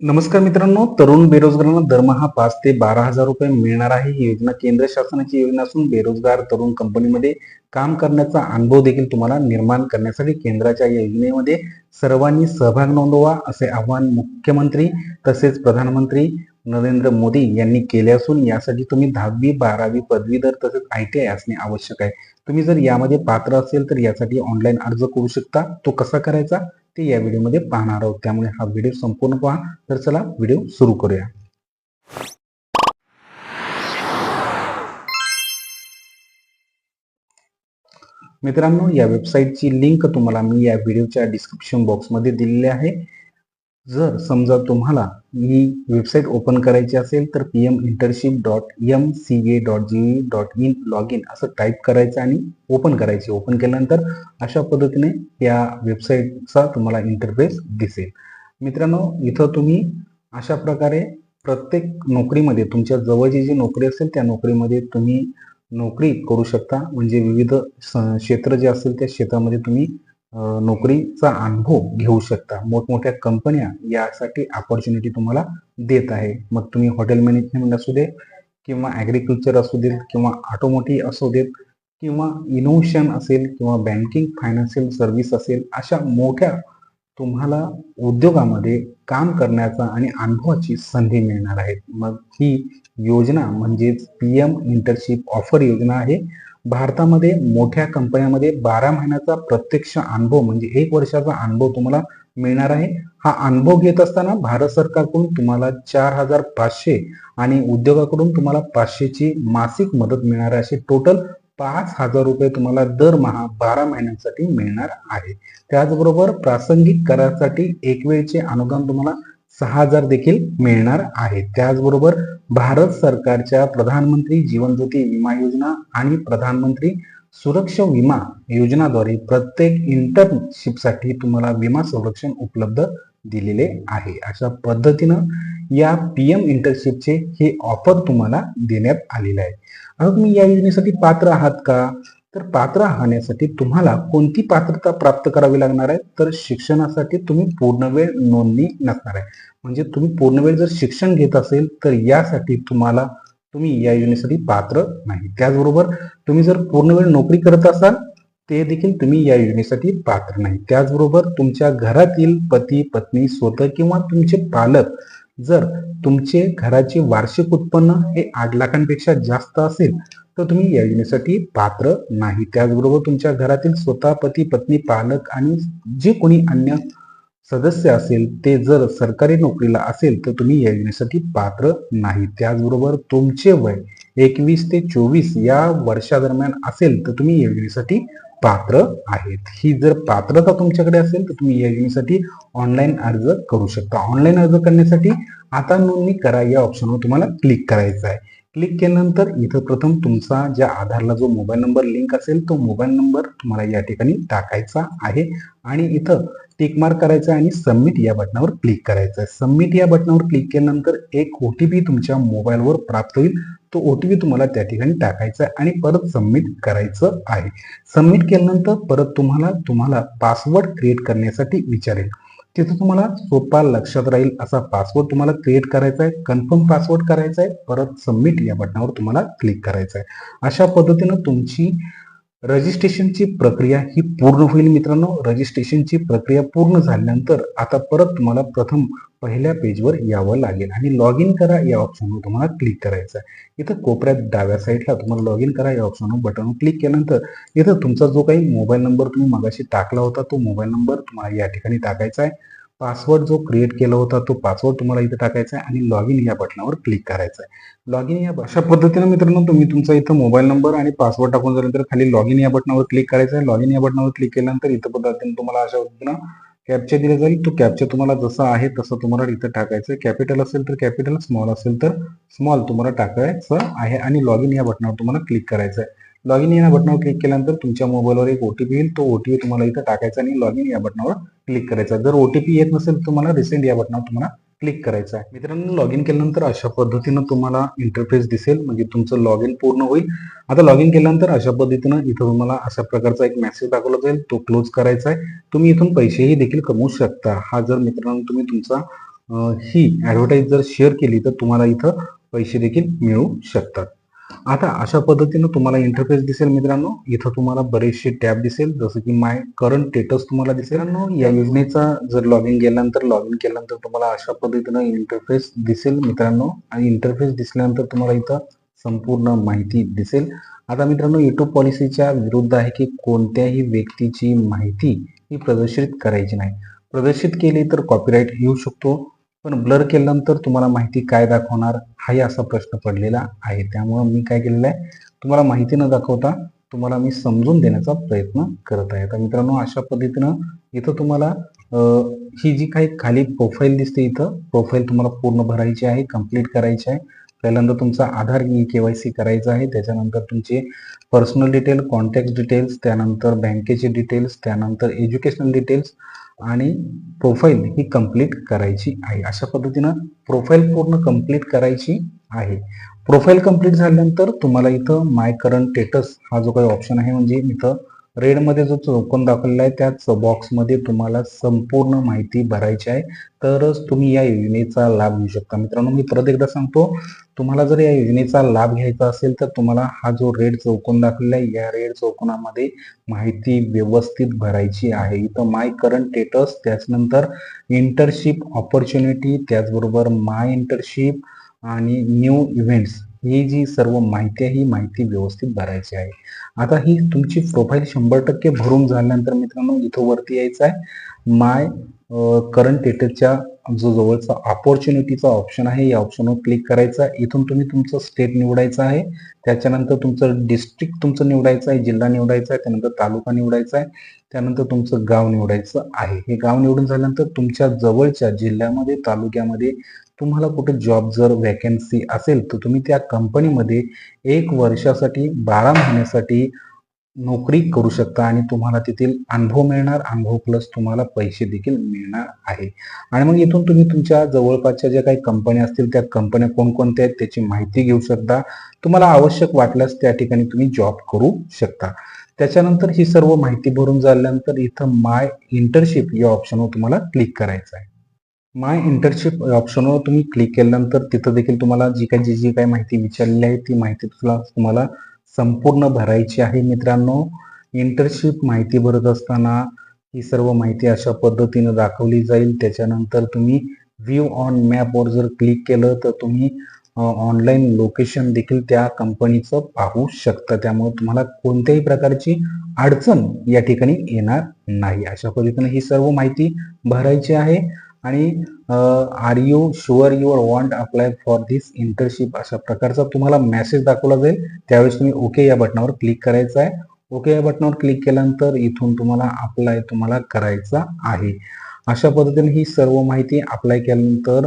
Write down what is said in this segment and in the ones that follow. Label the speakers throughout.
Speaker 1: नमस्कार मित्रांनो तरुण बेरोजगारांना दरमहा पाच ते बारा हजार रुपये मिळणार आहे ही योजना. केंद्र शासनाची योजना असून बेरोजगार तरुण कंपनीमध्ये काम करण्याचा अनुभव देखील तुम्हाला निर्माण करण्यासाठी केंद्राच्या या योजनेमध्ये सर्वांनी सहभाग नोंदवा असे आवाहन मुख्यमंत्री तसेच प्रधानमंत्री नरेंद्र मोदी यांनी केले असून यासाठी तुम्ही दहावी बारावी पदवीधर तसेच आय टी आय असणे आवश्यक आहे. तुम्ही जर यामध्ये पात्र असेल तर यासाठी ऑनलाईन अर्ज करू शकता. तो कसा करायचा? ते या व्हिडिओमध्ये पाहणार आहोत. त्यामुळे हा व्हिडिओ संपूर्ण पहा. तर चला व्हिडिओ सुरू करूया. मित्रांनो या वेबसाईटची लिंक तुम्हाला मी या व्हिडिओच्या डिस्क्रिप्शन बॉक्समध्ये दिलेली आहे. जर समजा तुम्हाला ही वेबसाईट ओपन करायची असेल तर P M internship dot M C A dot G dot in log in असं टाईप करायचं आणि ओपन करायचे. ओपन केल्यानंतर अशा पद्धतीने या वेबसाईटचा तुम्हाला इंटरफेस दिसेल. मित्रांनो इथं तुम्ही अशा प्रकारे प्रत्येक नोकरीमध्ये तुमच्या जवळची जी नोकरी असेल त्या नोकरीमध्ये तुम्ही नोकरी करू शकता. म्हणजे विविध स- क्षेत्र जे असेल त्या क्षेत्रामध्ये तुम्ही नोकरीचा अनुभव घेऊ शकता. मोठमोठ्या कंपन्या यासाठी अपॉर्च्युनिटी तुम्हाला देत आहे. मग तुम्ही हॉटेल मॅनेजमेंट असू दे किंवा ॲग्रिकल्चर असू देत किंवा ऑटोमोटिव्ह असू देत किंवा इनोव्हेशन असेल किंवा बँकिंग फायनान्शियल सर्व्हिस असेल अशा मोठ्या तुम्हाला उद्योगामध्ये काम करण्याचा आणि अनुभवाची संधी मिळणार आहे. मग ही योजना म्हणजेच पी एम इंटर्नशिप ऑफर योजना आहे. भारतामध्ये मोठ्या कंपन्यामध्ये बारा महिन्याचा प्रत्यक्ष अनुभव म्हणजे एक वर्षाचा अनुभव तुम्हाला मिळणार आहे. हा अनुभव घेत असताना भारत सरकारकडून तुम्हाला चार हजार पाचशे आणि उद्योगाकडून तुम्हाला पाचशेची मासिक मदत मिळणार आहे. असे टोटल पाच हजार रुपये तुम्हाला दरमहा बारा महिन्यांसाठी मिळणार आहे. त्याचबरोबर प्रासंगिक करासाठी एक वेळचे अनुदान तुम्हाला सहा हजार देखील मिळणार आहे त्याचबरोबर भारत सरकारच्या प्रधानमंत्री जीवन ज्योती विमा योजना आणि प्रधानमंत्री सुरक्षा विमा योजनाद्वारे प्रत्येक इंटर्नशिपसाठी तुम्हाला विमा संरक्षण उपलब्ध दिलेले आहे. अशा पद्धतीनं या पी एम इंटर्नशिपचे हे ऑफर तुम्हाला देण्यात आलेले आहे. आता तुम्ही या योजनेसाठी पात्र आहात का? तर पात्र राहण्यासाठी तुम्हाला कोणती पात्रता प्राप्त करावी लागणार आहे? तर शिक्षणासाठी तुम्ही पूर्णवेळ नोंदणी नसणार आहे. म्हणजे तुम्ही पूर्णवेळ जर शिक्षण घेत असेल तर यासाठी तुम्हाला तुम्ही या योजनेसाठी पात्र नाही. त्याचबरोबर तुम्ही जर पूर्णवेळ नोकरी करत असाल ते देखील तुम्ही या योजनेसाठी पात्र नाही. त्याचबरोबर तुमच्या घरातील पती पत्नी स्वतः किंवा तुमचे पालक जर तुमचे घराचे वार्षिक उत्पन्न हे आठ लाखांपेक्षा जास्त असेल तर तुम्ही या योजनेसाठी पात्र नाही. त्याचबरोबर तुमच्या घरातील स्वतः पती पत्नी पालक आणि जे कोणी अन्य सदस्य असेल ते जर सरकारी नोकरीला असेल तर तुम्ही या योजनेसाठी पात्र नाही. त्याचबरोबर तुमचे वय एकवीस ते चोवीस या वर्षादरम्यान असेल तर तुम्ही या योजनेसाठी पात्र आहेत. ही जर पात्रता तुमच्याकडे असेल तर तुम्ही या योजनेसाठी ऑनलाईन अर्ज करू शकता. ऑनलाईन अर्ज करण्यासाठी आता नोंदणी करा या ऑप्शनवर तुम्हाला क्लिक करायचं आहे. क्लिक केल्यानंतर इथं प्रथम तुमचा ज्या आधारला जो मोबाईल नंबर लिंक असेल तो मोबाईल नंबर तुम्हाला या ठिकाणी टाकायचा आहे. आणि इथं टिक मार्क करायचं आहे आणि सबमिट या बटनावर क्लिक करायचं आहे. सबमिट या बटनावर क्लिक केल्यानंतर एक ओ टी पी तुमच्या मोबाईलवर प्राप्त होईल. तो ओ टी पी तुम्हाला त्या ठिकाणी टाकायचा आहे आणि परत सबमिट करायचं आहे. सबमिट केल्यानंतर परत तुम्हाला तुम्हाला पासवर्ड क्रिएट करण्यासाठी विचारेल. तिथं तुम्हाला सोपा लक्षात राहील असा पासवर्ड तुम्हाला क्रिएट करायचा आहे. कन्फर्म पासवर्ड करायचा आहे. परत सबमिट या बटनावर तुम्हाला क्लिक करायचं आहे. अशा पद्धतीनं तुमची रजिस्ट्रेशनची प्रक्रिया ही पूर्ण होईल मित्रांनो. रजिस्ट्रेशनची प्रक्रिया पूर्ण झाल्यानंतर आता परत तुम्हाला प्रथम पहिल्या पेजवर यावं लागेल. आणि लॉग इन करा या ऑप्शनवर तुम्हाला क्लिक करायचं आहे. इथं कोपऱ्यात डाव्या साईडला तुम्हाला लॉग इन करा या ऑप्शनवर बटनवर क्लिक केल्यानंतर इथं तुमचा जो काही मोबाईल नंबर तुम्ही मगाशी टाकला होता तो मोबाईल नंबर तुम्हाला या ठिकाणी टाकायचा आहे. पासवर्ड जो क्रिएट केला होता तो पासवर्ड तुम्हाला इथं टाकायचा आहे. आणि लॉग इन या बटनावर क्लिक करायचं आहे. लॉग इन या अशा पद्धतीनं मित्रांनो तुम्ही तुमचा इथं मोबाईल नंबर आणि पासवर्ड टाकून झाल्यानंतर खाली लॉग इन या बटनावर क्लिक करायचं आहे. लॉग इन या बटनावर क्लिक केल्यानंतर इथं पद्धतीने तुम्हाला अशा पद्धतीनं कॅप्चर दिला जाईल. तो कॅप्चर तुम्हाला जसं आहे तसं तुम्हाला इथं टाकायचं आहे. कॅपिटल असेल तर कॅपिटल स्मॉल असेल तर स्मॉल तुम्हाला टाकायचं आहे. आणि लॉग इन या बटनावर तुम्हाला क्लिक करायचं आहे. लॉग इन या बटनावर क्लिक केल्यानंतर तुमच्या मोबाईलवर एक ओटीपी येईल. तो ओटीपी तुम्हाला इथं टाकायचा आणि लॉग इन या बटनावर क्लिक करायचा जर ओटीपी येत नसेल तुम्हाला रिसेंट या बटनावर तुम्हाला क्लिक करायचं आहे. मित्रांनो लॉग इन केल्यानंतर अशा पद्धतीनं तुम्हाला इंटरफेस दिसेल म्हणजे तुमचं लॉग इन पूर्ण होईल. आता लॉग इन केल्यानंतर अशा पद्धतीनं इथं तुम्हाला अशा प्रकारचा एक मेसेज दाखवला जाईल. तो क्लोज करायचा आहे. तुम्ही इथून पैसेही देखील कमवू शकता. हा जर मित्रांनो तुम्ही तुमचा ही ॲडव्हर्टाईज जर शेअर केली तर तुम्हाला इथं पैसे देखील मिळू शकतात. आता अशा पद्धतीनं तुम्हाला इंटरफेस दिसेल मित्रांनो. इथं तुम्हाला बरेचसे टॅब दिसेल. जसं की माय करंट स्टेटस तुम्हाला दिसेल. या योजनेचा जर लॉग इन केल्यानंतर लॉग इन केल्यानंतर तुम्हाला अशा पद्धतीनं इंटरफेस दिसेल मित्रांनो. आणि इंटरफेस दिसल्यानंतर तुम्हाला इथं संपूर्ण माहिती दिसेल. आता मित्रांनो युट्यूब पॉलिसीच्या विरुद्ध आहे की कोणत्याही व्यक्तीची माहिती ही प्रदर्शित करायची नाही. प्रदर्शित केली तर कॉपीराईट येऊ शकतो. पण ब्लर केल्यानंतर तुम्हाला माहिती काय दाखवणार हाही असा प्रश्न पडलेला आहे. त्यामुळं मी काय केलेलं आहे तुम्हाला माहिती न दाखवता तुम्हाला मी समजून देण्याचा प्रयत्न करत आहे. तर मित्रांनो अशा पद्धतीनं इथं तुम्हाला ही जी काही खाली प्रोफाईल दिसते इथं प्रोफाईल तुम्हाला पूर्ण भरायची आहे कंप्लीट करायची आहे. पहिल्यांदा तुमचा आधार के वाय सी करायचा आहे. त्याच्यानंतर तुमचे पर्सनल डिटेल कॉन्टॅक्ट डिटेल्स त्यानंतर बँकेचे डिटेल्स त्यानंतर एज्युकेशनल डिटेल्स आणि प्रोफाईल ही कंप्लीट करायची आहे. अशा पद्धतीनं प्रोफाईल पूर्ण कंप्लीट करायची आहे. प्रोफाईल कंप्लीट झाल्यानंतर तुम्हाला इथं माय करंट स्टेटस हा जो काही ऑप्शन आहे म्हणजे इथं रेडमध्ये जो चौकोन दाखवलेला आहे त्याच बॉक्समध्ये तुम्हाला संपूर्ण माहिती भरायची आहे. तरच तुम्ही या योजनेचा लाभ घेऊ शकता. मित्रांनो मी परत एकदा सांगतो तुम्हाला जर या योजनेचा लाभ घ्यायचा असेल तर तुम्हाला हा जो रेड चौकोन दाखवलेला आहे या रेड चौकोनामध्ये माहिती व्यवस्थित भरायची आहे. इथं माय करंट स्टेटस त्याच्यानंतर इंटर्नशिप ऑपॉर्च्युनिटी त्याचबरोबर माय इंटर्नशिप आणि न्यू इव्हेंट्स ही जी सर्व माहिती आहे ही माहिती व्यवस्थित भरायची आहे. आता ही तुमची प्रोफाईल शंभर टक्के भरून झाल्यानंतर मित्रांनो इथं वरती यायचं आहे. माय करंट स्टेटसच्या जो जवळचा अपॉर्च्युनिटीचा ऑप्शन आहे या ऑप्शनवर क्लिक करायचा इथून तुम्ही तुमचं स्टेट निवडायचं आहे. त्याच्यानंतर तुमचं डिस्ट्रिक्ट तुमचं निवडायचं आहे जिल्हा निवडायचा आहे त्यानंतर तालुका निवडायचा आहे त्यानंतर तुमचं गाव निवडायचं आहे. हे गाव निवडून झाल्यानंतर तुमच्या जवळच्या जिल्ह्यामध्ये तालुक्यामध्ये तुम्हाला कुठे जॉब जर वॅकन्सी असेल तर तुम्ही त्या कंपनीमध्ये एक वर्षासाठी बारा महिन्यासाठी नोकरी करू शकता आणि तुम्हाला तेथील अनुभव मिळणार. अनुभव प्लस तुम्हाला पैसे देखील मिळणार आहे. आणि मग इथून तुम्ही तुमच्या जवळपासच्या ज्या काही कंपन्या असतील त्या कंपन्या कोणकोणत्या आहेत त्याची माहिती घेऊ शकता. तुम्हाला आवश्यक वाटल्यास त्या ठिकाणी तुम्ही जॉब करू शकता. त्याच्यानंतर ही सर्व माहिती भरून झाल्यानंतर इथं माय इंटर्नशिप या ऑप्शनवर तुम्हाला क्लिक करायचं आहे. माय इंटर्नशिप ऑप्शनवर तुम्ही क्लिक केल्यानंतर तिथं देखील तुम्हाला जी काही जी जी काही माहिती विचारलेली आहे ती माहिती तुला तुम्हाला संपूर्ण भरायची आहे मित्रांनो. इंटर्नशिप माहिती भरत असताना ही सर्व माहिती अशा पद्धतीनं दाखवली जाईल. त्याच्यानंतर तुम्ही व्ह्यू ऑन मॅपवर जर क्लिक केलं तर तुम्ही ऑनलाईन लोकेशन देखील त्या कंपनीचं पाहू शकता. त्यामुळे तुम्हाला कोणत्याही प्रकारची अडचण या ठिकाणी येणार नाही. अशा पद्धतीने ही सर्व माहिती भरायची आहे. आणि are you sure your want apply for this internship अशा प्रकारचा तुम्हाला मेसेज दाखवला जाईल. त्यावेळेस तुम्ही ओके या बटनावर क्लिक करायचं आहे. ओके या बटनावर क्लिक केल्यानंतर इथून तुम्हाला अप्लाय तुम्हाला करायचा आहे. अशा पद्धतीने ही सर्व माहिती अप्लाय केल्यानंतर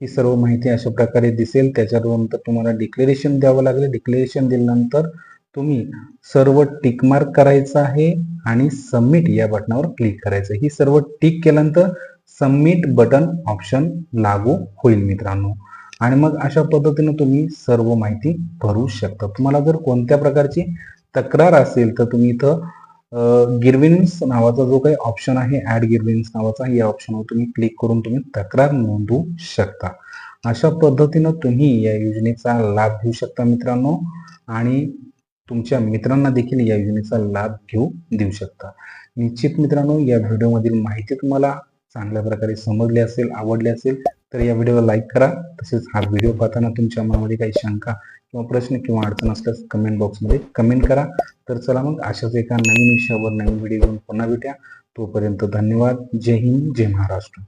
Speaker 1: ही सर्व माहिती अशा प्रकारे दिसेल. त्याच्यानंतर तुम्हाला डिक्लेरेशन द्यावं लागेल. डिक्लेरेशन दिल्यानंतर तुम्ही सर्व टिक मार्क करायचं आहे आणि सबमिट या बटनावर क्लिक करायचं ही सर्व टिक केल्यानंतर सबमिट बटन ऑप्शन लागू होईल मित्रांनो. आणि मग अशा पद्धतीनं तुम्ही सर्व माहिती भरू शकता. तुम्हाला जर कोणत्या प्रकारची तक्रार असेल तर तुम्ही इथं गिरविन्स नावाचा जो काही ऑप्शन आहे ऍड गिरविन्स नावाचा या ऑप्शनवर तुम्ही क्लिक करून तुम्ही तक्रार नोंदवू शकता. अशा पद्धतीनं तुम्ही या योजनेचा लाभ घेऊ शकता मित्रांनो. आणि तुमच्या मित्रांना देखील या योजनेचा लाभ घेऊ देऊ शकता. निश्चित मित्रांनो या व्हिडिओमधील माहिती तुम्हाला चांगल्या प्रकारे समजले असेल आवडले असेल तर या व्हिडिओला लाईक करा. तसेच हा व्हिडिओ पाहताना तुमच्या मनामध्ये काही शंका किंवा प्रश्न किंवा अडचण असल्यास कमेंट बॉक्समध्ये कमेंट करा. तर चला मग अशाच एका नवीन विषयावर नवीन व्हिडिओ घेऊन पुन्हा भेटूया. तोपर्यंत धन्यवाद. जय हिंद जय महाराष्ट्र.